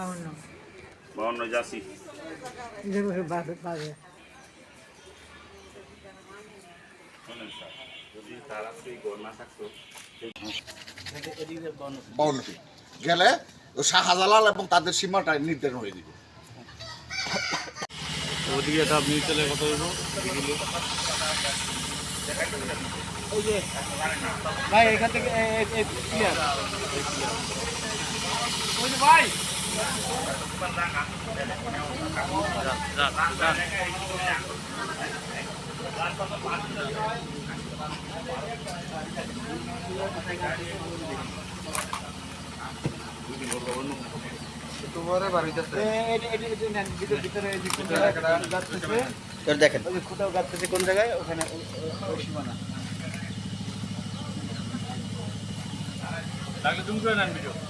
বাউন্ন। বাউন্ন ফিট। গেলে ও শাহজালাল এবং তাদের সীমাটা নির্ধারণ হয়ে দিবে ওদিকে একটা আপনি চলে কত হইব? ভাই এখান থেকে ক্লিয়ার দেখেন। খুঁটাও গাছতেছে কোন জায়গায় ওখানে সীমানা তুমি করে নেন ভিডিও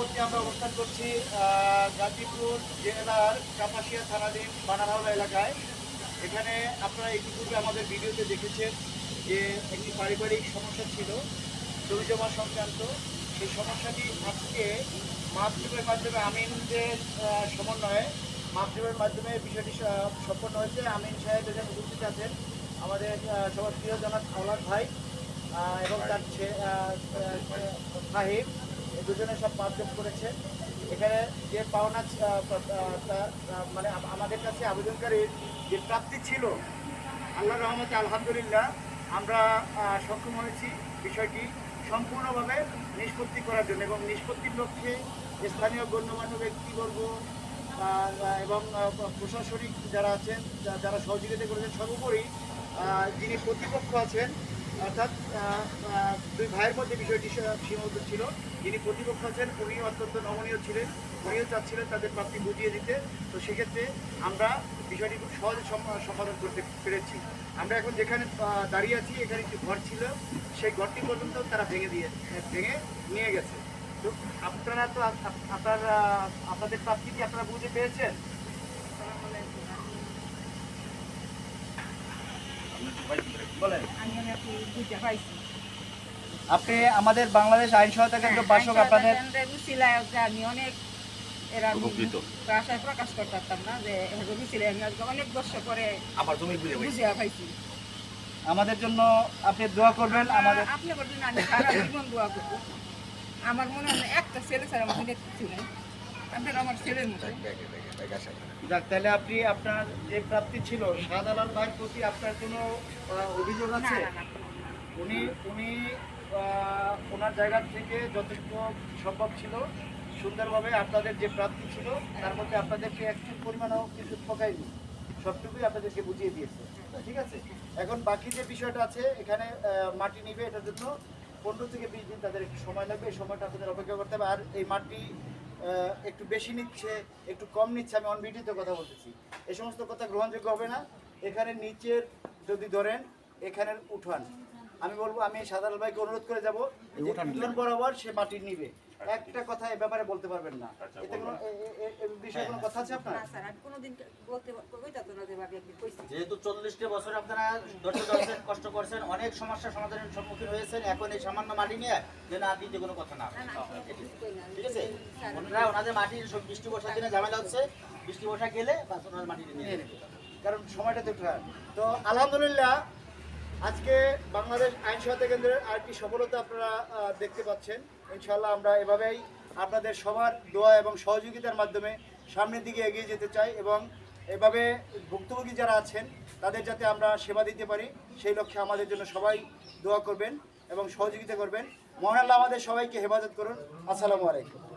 মুহূর্তে আমরা অবস্থান করছি গাজীপুর জেলার কাপাসিয়া থানাধীন বানারহাওলা এলাকায়। এখানে আপনারা ইতিপূর্বে আমাদের ভিডিওতে দেখেছেন যে একটি পারিবারিক সমস্যা ছিল জমি জমা সংক্রান্ত। সেই সমস্যাটি আজকে মাপদ্বীপের মাধ্যমে, আমিনদের সমন্বয়ে মাপদ্বীপের মাধ্যমে বিষয়টি সম্পন্ন হয়েছে। আমিন সাহেব এখানে উপস্থিত আছেন, আমাদের সবার প্রিয় জনাব আওলাদ ভাই এবং তার সাহিব। দুজনে সব মাপজোপ করেছে। এখানে যে পাওনা মানে আমাদের কাছে আবেদনকারীর যে প্রাপ্তি ছিল, আল্লাহ রহমতে আলহামদুলিল্লাহ, আমরা সক্ষম হয়েছি বিষয়টি সম্পূর্ণভাবে নিষ্পত্তি করার জন্য এবং নিষ্পত্তির লক্ষ্যে স্থানীয় গণ্যমান্য ব্যক্তিবর্গ এবং প্রশাসনিক যারা আছেন যারা সহযোগিতা করেছেন, সর্বোপরি যিনি প্রতিপক্ষ আছেন অর্থাৎ দুই ভাইয়ের মধ্যে বিষয়টি সীমাবদ্ধ ছিল। যিনি প্রতিপক্ষ আছেন, উনিও অত্যন্ত নমনীয় ছিলেন, উনিও চাচ্ছিলেন তাদের প্রাপ্তি বুঝিয়ে দিতে। তো সেক্ষেত্রে আমরা বিষয়টি খুব সহজে সম- সমাধান করতে পেরেছি। আমরা এখন যেখানে দাঁড়িয়ে আছি, এখানে একটি ঘর ছিল। সেই ঘরটি পর্যন্ত তারা ভেঙে দিয়ে, ভেঙে নিয়ে গেছে। তো আপনারা তো আপ- আপ- আপনার, আপনাদের প্রাপ্তি কি আপনারা বুঝে পেয়েছেন বলেন আমি অনেক বুঝতে পাইছি আপনি আমাদের বাংলাদেশ আইন সহায়তা কেন্দ্র বাসক আপনাদের আমি অনেক প্রকাশ করতে পারতাম না যে বর্ষ পরে বুঝিয়া পাইছি। আমাদের জন্য আপনি দোয়া করবেন আমাদের আপনি বলবেন আমি সারা জীবন দোয়া করব। আমার মনে হয় একটা ছেলে ছাড়া কিছু নেই আপনার আমার ছেলের মতো। যাক তাহলে আপনি আপনার যে প্রাপ্তি ছিল শাহজালাল ভাইয়ের প্রতি আপনার কোনো অভিযোগ আছে? উনি উনি ওনার জায়গা থেকে যথেষ্ট সম্ভব ছিল সুন্দরভাবে আপনাদের যে প্রাপ্তি ছিল তার মধ্যে আপনাদেরকে একটু পরিমাণও কিছু ঠকায়নি সবটুকুই আপনাদেরকে বুঝিয়ে দিয়েছে। ঠিক আছে? এখন বাকি যে বিষয়টা আছে এখানে মাটি নিবে এটার জন্য পনেরো থেকে বিশ দিন তাদের একটু সময় লাগবে এই সময়টা আপনাদের অপেক্ষা করতে হবে। আর এই মাটি একটু বেশি নিচ্ছে একটু কম নিচ্ছে আমি অনভিডিওতে কথা বলতেছি। এ সমস্ত কথা গ্রহণযোগ্য হবে না। এখানে নিচের যদি ধরেন এখানের উঠান। আমি বলব আমি সাধারণ ভাইকে অনুরোধ করে যাব উঠান বরাবর সে মাটি নিবে। একটা কথা এ ব্যাপারে বলতে পারবেন না। এতে কোনো বিষয়ে কোনো কথা আছে আপনার? না স্যার আমি কোনোদিন বলতে কইতা তো না যে ভাবি একদিন কইছি। যেহেতু চল্লিশটি বছর আপনারা ধৈর্য ধরছেন কষ্ট করছেন অনেক সমস্যার সমাধানের সম্মুখীন হয়েছেন এখন এই সামান্য মাটি নিয়ে যেন আর দ্বিতীয় কোনো কথা না হয়। না না না ঠিক আছে? ওনারা ওনাদের মাটির সব বৃষ্টি বর্ষার দিনে ঝামেলা হচ্ছে। বৃষ্টি বর্ষা গেলে বাস ওনার মাটি নিয়ে নিয়ে নেবে। কারণ সময়টা তো একটু তো আলহামদুলিল্লাহ আজকে বাংলাদেশ আইন সহায়তা কেন্দ্রের আরেকটি সফলতা আপনারা আহ, দেখতে পাচ্ছেন। ইনশাল্লাহ আমরা এভাবেই আপনাদের সবার দোয়া এবং সহযোগিতার মাধ্যমে সামনের দিকে এগিয়ে যেতে চাই এবং এভাবে ভুক্তভোগী যারা আছেন, তাদের যাতে আমরা সেবা দিতে পারি, সেই লক্ষ্যে আমাদের জন্য সবাই দোয়া করবেন এবং সহযোগিতা করবেন। মহান আল্লাহ আমাদের সবাইকে হেফাজত করুন। আসসালামু আলাইকুম।